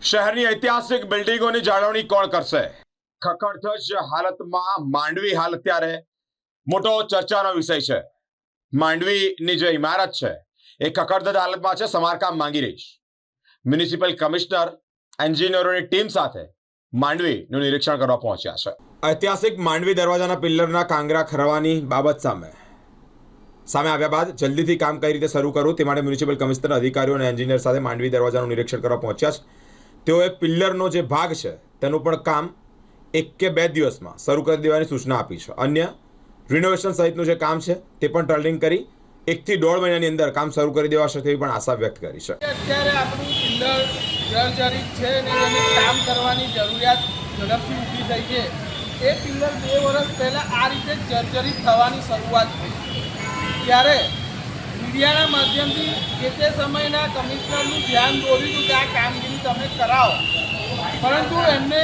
શહેરની ઐતિહાસિક બિલ્ડિંગોની જાળવણી કોણ કરશે? ખખડધજ હાલતમાં માંડવી હાલ અત્યારે મોટો ચર્ચાનો વિષય છે. માંડવીની જે ઇમારત છે, એ ખખડધજ હાલતમાં છે, સમારકામ માંગી રહી છે. મ્યુનિસિપલ કમિશનર, એન્જિનિયરોની ટીમ સાથે માંડવીનું નિરીક્ષણ કરવા પહોંચ્યા છે. ઐતિહાસિક માંડવી દરવાજાના પિલ્લરના કાંગરા ખરવાની બાબત સામે. સામે આવ્યા બાદ જલ્દીથી કામ કઈ રીતે શરૂ કરવું તે માટે મ્યુનિસિપલ કમિશનર, અધિકારીઓ અને એન્જિનિયર સાથે માંડવી દરવાજાનું નિરીક્ષણ કરવા પહોંચ્યા છે. તેઓએ પિલ્લરનો જે ભાગ છે, તેનું પણ કામ એક કે બે દિવસમાં શરૂ કરી દેવાની સૂચના આપી છે. અન્ય રિનોવેશન સહિતનું જે કામ છે, તે પણ ટર્નિંગ કરી એકથી દોઢ મહિનાની અંદર કામ શરૂ કરી દેવાશે તેવી પણ આશા વ્યક્ત કરી છે. અત્યારે આપણું પિલ્લર જર્જરિત છે અને એને કામ કરવાની જરૂરિયાત ઝડપથી ઊભી થઈ છે. એ પિલ્લર બે વર્ષ પહેલાં આ રીતે જર્જરિત થવાની શરૂઆત થઈ. ત્યારે મીડિયાના માધ્યમથી જે તે સમયના કમિશનરનું ધ્યાન દોર્યું હતું કે આ કામગીરી તમે કરાવો. પરંતુ એમને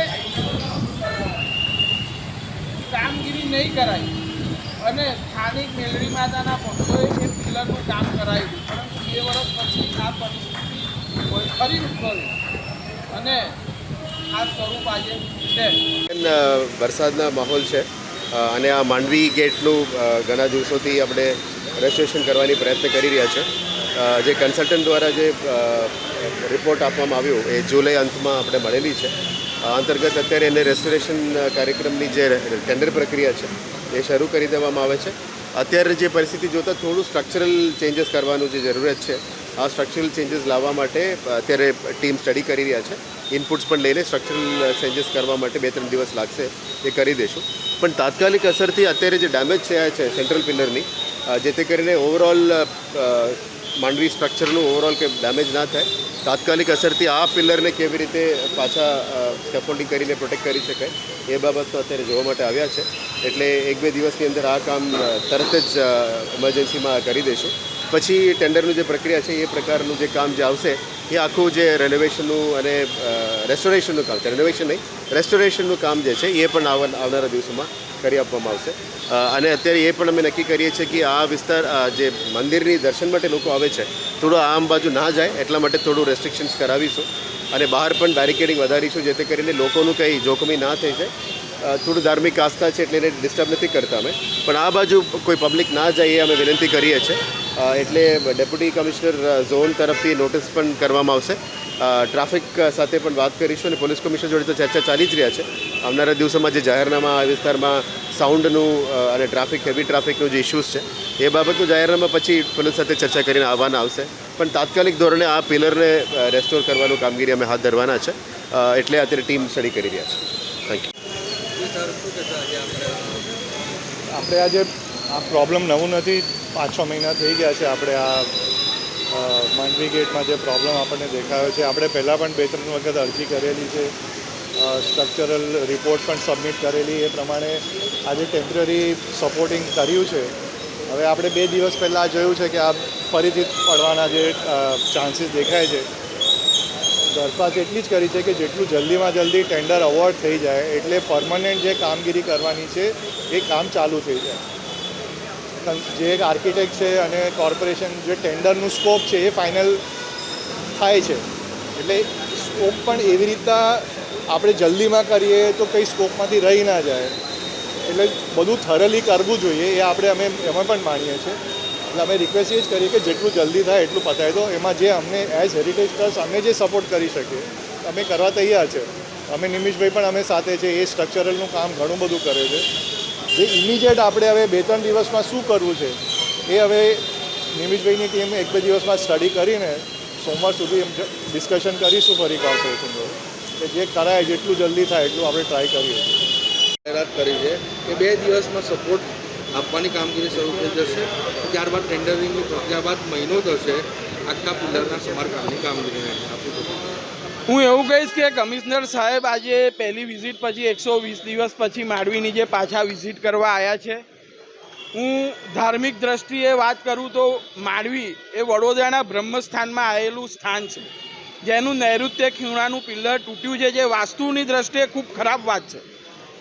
કામગીરી નહીં કરાવી અને સ્થાનિક મેલડી માતાના ભક્તોએ એ પિલરનું કામ કરાવ્યું. પરંતુ બે વર્ષ પછી આ પરિસ્થિતિ ફરી ઉદ્ભવી. અને આ સ્વરૂપ આજે છે. વરસાદના માહોલ છે. અને આ માંડવી ગેટનું ઘણા દિવસોથી આપણે રેસ્ટોરેશન કરવાની પ્રયત્ન કરી રહ્યા છે. જે કન્સલ્ટન્ટ દ્વારા જે રિપોર્ટ આપવામાં આવ્યો, એ જુલાઈ અંતમાં આપણે મળેલી છે. અંતર્ગત અત્યારે એને રેસ્ટોરેશન કાર્યક્રમની જે ટેન્ડર પ્રક્રિયા છે, એ શરૂ કરી દેવામાં આવે છે. અત્યારે જે પરિસ્થિતિ જોતાં થોડું સ્ટ્રક્ચરલ ચેન્જીસ કરવાનું જે જરૂરિયાત છે, આ સ્ટ્રક્ચરલ ચેન્જીસ લાવવા માટે અત્યારે ટીમ સ્ટડી કરી રહ્યા છે. ઇનપુટ્સ પણ લઈને સ્ટ્રક્ચરલ ચેન્જીસ કરવા માટે બે ત્રણ દિવસ લાગશે, એ કરી દઈશું પણ તાત્કાલિક અસરથી અત્યારે જે ડેમેજ થયા છે સેન્ટ્રલ પિલરની જેથી કરીને ઓવરઓલ માંડવી સ્ટ્રક્ચરનું ઓવરઓલ કે ડેમેજ ના થાય. તાત્કાલિક અસરથી આ પિલરને કેવી રીતે પાછા સ્કેફોલ્ડિંગ કરીને પ્રોટેક્ટ કરી શકાય, એ બાબત અત્યારે જોવા માટે આવ્યા છે. એટલે એક બે દિવસની અંદર આ કામ તરત જ ઇમરજન્સીમાં કરી દઈશું પછી ટેન્ડરનું જે પ્રક્રિયા છે, એ પ્રકારનું જે કામ જે આવશે, એ આખું જે રેનોવેશનનું અને રેસ્ટોરેશનનું કામ છે રેનોવેશન નહીં રેસ્ટોરેશનનું કામ જે છે, એ પણ આવનારા દિવસોમાં કરી આપવામાં આવશે. અને અત્યારે એ પણ અમે નક્કી કરીએ છીએ કે આ વિસ્તાર જે મંદિરની દર્શન માટે લોકો આવે છે, થોડું આમ બાજુ ના જાય, એટલા માટે થોડું રેસ્ટ્રિક્શન્સ કરાવીશું. અને બહાર પણ બેરિકેડિંગ વધારીશું, જેથી કરીને લોકોનું કંઈ જોખમી ના થઈ જાય. થોડું ધાર્મિક આસ્થા છે એટલે એને ડિસ્ટર્બ નથી કરતા અમે. પણ આ બાજુ કોઈ પબ્લિક ના જાય એ અમે વિનંતી કરીએ છીએ. એટલે ડેપ્યુટી કમિશનર ઝોન તરફથી નોટિસ પણ કરવામાં આવશે. ટ્રાફિક સાથે પણ વાત કરીશું અને પોલીસ કમિશનર જોડે તો ચર્ચા ચાલી જ રહ્યા છે. આવનારા દિવસોમાં જે જાહેરનામા આ વિસ્તારમાં સાઉન્ડનું અને ટ્રાફિક હેવી ટ્રાફિકનું જે ઇસ્યુઝ છે એ બાબતનું જાહેરનામા પછી પોલીસ સાથે ચર્ચા કરીને આવવાના આવશે. પણ તાત્કાલિક ધોરણે આ પિલરને રેસ્ટોર કરવાનું કામગીરી અમે હાથ ધરવાના છે. એટલે અત્યારે ટીમ સ્ટડી કરી રહ્યા છે. થેન્ક યુ આપણે? આજે આ પ્રોબ્લેમ નવું નથી. પાંચ છ મહિના થઈ ગયા છે આપણે આ માંડવી ગેટમાં જે પ્રોબ્લેમ આપણને દેખાયો છે. આપણે પહેલાં પણ બે ત્રણ વખત અરજી કરેલી છે. સ્ટ્રક્ચરલ રિપોર્ટ પણ સબમિટ કરેલી. એ પ્રમાણે આજે ટેમ્પરરી સપોર્ટિંગ કર્યું છે. હવે આપણે બે દિવસ પહેલાં જોયું છે કે આ ફરીથી પડવાના જે ચાન્સીસ દેખાય છે. દરખાસ્ત એટલી જ કરી છે કે જેટલું જલ્દીમાં જલ્દી ટેન્ડર અવોર્ડ થઈ જાય, એટલે પરમનન્ટ જે કામગીરી કરવાની છે, એ કામ ચાલુ થઈ જાય. જે એક આર્કિટેક્ટ છે અને કોર્પોરેશન જે ટેન્ડરનું સ્કોપ છે એ ફાઇનલ થાય છે. એટલે સ્કોપ પણ એવી રીતના આપણે જલ્દીમાં કરીએ તો કંઈ સ્કોપમાંથી રહી ના જાય. એટલે બધું થરલી કરવું જોઈએ એ આપણે અમે એમાં પણ માનીએ છીએ. એટલે અમે રિક્વેસ્ટ એ જ કરીએ કે જેટલું જલ્દી થાય એટલું પતાવી દો. એમાં જે અમને એઝ હેરિટેજ ટ્રસ્ટ અમે જે સપોર્ટ કરી શકીએ, અમે કરવા તૈયાર છે. અમે નિમિષભાઈ પણ અમે સાથે છે, એ સ્ટ્રક્ચરલનું કામ ઘણું બધું કરે છે. જે ઇમિડિયેટ આપણે હવે બે ત્રણ દિવસમાં શું કરવું છે, એ હવે નિમિષભાઈની ટીમ એક બે દિવસમાં સ્ટડી કરીને સોમવાર સુધી એમ ડિસ્કશન કરીશું ફરી કોર્પોરેશન કે જે કરાય, જેટલું જલ્દી થાય, એટલું આપણે ટ્રાય કરીએ. જાહેરાત કરી છે કે બે દિવસમાં સપોર્ટ આપવાની કામગીરી શરૂ થઈ જશે. ત્યારબાદ ટેન્ડરિંગની પ્રક્રિયા બાદ મહિનો થશે આખા પિલરના સમારકામની કામગીરીને આપી હું એવું કહીશ કે કમિશનર સાહેબ આજે પહેલી વિઝિટ પછી એકસો વીસ દિવસ પછી માંડવીની જે પાછા વિઝિટ કરવા આવ્યા છે, હું ધાર્મિક દ્રષ્ટિએ વાત કરું તો માંડવી એ વડોદરાના બ્રહ્મસ્થાનમાં આવેલું સ્થાન છે, જેનું નૈઋત્ય ખીણાનું પિલ્લર તૂટ્યું છે, જે વાસ્તુની દ્રષ્ટિએ ખૂબ ખરાબ વાત છે.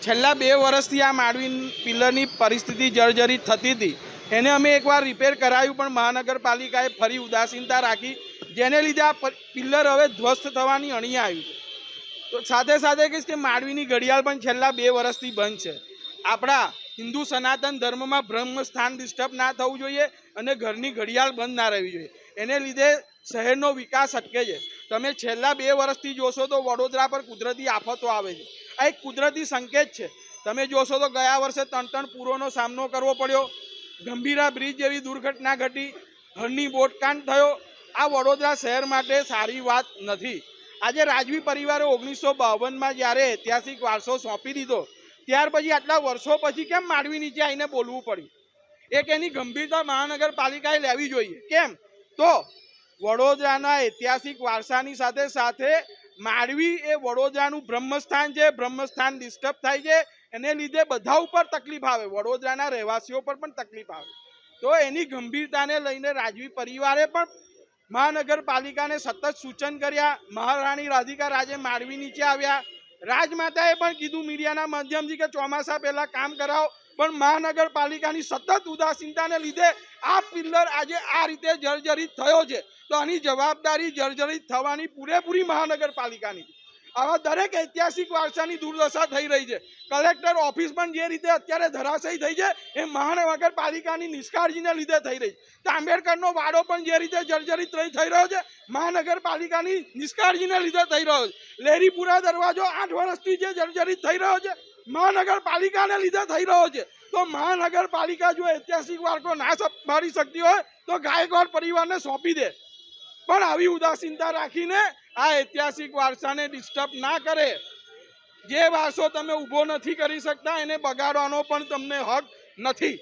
છેલ્લા બે વર્ષથી આ માંડવી પિલ્લરની પરિસ્થિતિ જર્જરિત થતી હતી. એને અમે એકવાર રિપેર કરાવ્યું પણ મહાનગરપાલિકાએ ફરી ઉદાસીનતા રાખી જેને લીધે આ પિલ્લર હવે ધ્વસ્ત થવાની અણી આવ્યું છે. તો સાથે સાથે કહીશ કે માંડવીની ઘડિયાળ પણ છેલ્લા બે વર્ષથી બંધ છે. આપણા હિન્દુ સનાતન ધર્મમાં બ્રહ્મ સ્થાન ડિસ્ટર્બ ના થવું જોઈએ અને ઘરની ઘડિયાળ બંધ ના રહેવી જોઈએ. એને લીધે શહેરનો વિકાસ અટકે છે. તમે છેલ્લા બે વર્ષથી જોશો તો વડોદરા પર કુદરતી આફતો આવે છે. આ એક કુદરતી સંકેત છે. તમે જોશો તો ગયા વર્ષે ત્રણ ત્રણ પૂરોનો સામનો કરવો પડ્યો. ગંભીરા બ્રિજ જેવી દુર્ઘટના ઘટી. ઘરની બોટકાંડ થયો. આ વડોદરા શહેર માટે સારી વાત નથી. આજે રાજવી પરિવારે ઓગણીસો બાવનમાં જ્યારે ઐતિહાસિક વારસો સોંપી દીધો, ત્યાર પછી આટલા વર્ષો પછી કેમ માંડવી નીચે આવીને બોલવું પડ્યું? એક એની ગંભીરતા મહાનગરપાલિકાએ લેવી જોઈએ. કેમ? તો વડોદરાના ઐતિહાસિક વારસાની સાથે સાથે માંડવી એ વડોદરાનું બ્રહ્મસ્થાન છે. બ્રહ્મસ્થાન ડિસ્ટર્બ થાય છે. એને લીધે બધા ઉપર તકલીફ આવે. વડોદરાના રહેવાસીઓ પર પણ તકલીફ આવે. તો એની ગંભીરતાને લઈને રાજવી પરિવારે પણ મહાનગરપાલિકાને સતત સૂચન કર્યા. મહારાણી રાધિકા રાજે માંડવી નીચે આવ્યા. રાજમાતાએ પણ કીધું, મીડિયાના માધ્યમથી કે ચોમાસા પહેલા કામ કરાવો. પણ મહાનગરપાલિકાની સતત ઉદાસીનતાને લીધે આ પિલ્લર આજે આ રીતે જર્જરિત થયો છે. તો આની જવાબદારી જર્જરિત થવાની પૂરેપૂરી મહાનગરપાલિકાની. આવા દરેક ઐતિહાસિક વારસાની દુર્દશા થઈ રહી છે. કલેક્ટર ઓફિસ પણ જે રીતે અત્યારે ધરાશયી થઈ છે, એ મહાનગરપાલિકાની નિષ્કાળજીને લીધે થઈ રહી છે. આંબેડકરનો વાડો પણ જે રીતે જર્જરિત થઈ રહ્યો છે, મહાનગરપાલિકાની નિષ્કાળજીને લીધે થઈ રહ્યો છે. લેરીપુરા દરવાજો આઠ વર્ષથી જે જર્જરિત થઈ રહ્યો છે, મહાનગરપાલિકાને લીધે થઈ રહ્યો છે. તો મહાનગરપાલિકા જો ઐતિહાસિક વારકો ના સંભાળી શકતી હોય, તો ગાયકવાડ પરિવારને સોંપી દે. પણ આવી ઉદાસીનતા રાખીને આ ઐતિહાસિક વારસાને ડિસ્ટર્બ ના કરે. જે વારસો તમે ઊભો નથી કરી શકતા, એને બગાડવાનો પણ તમને હક નથી.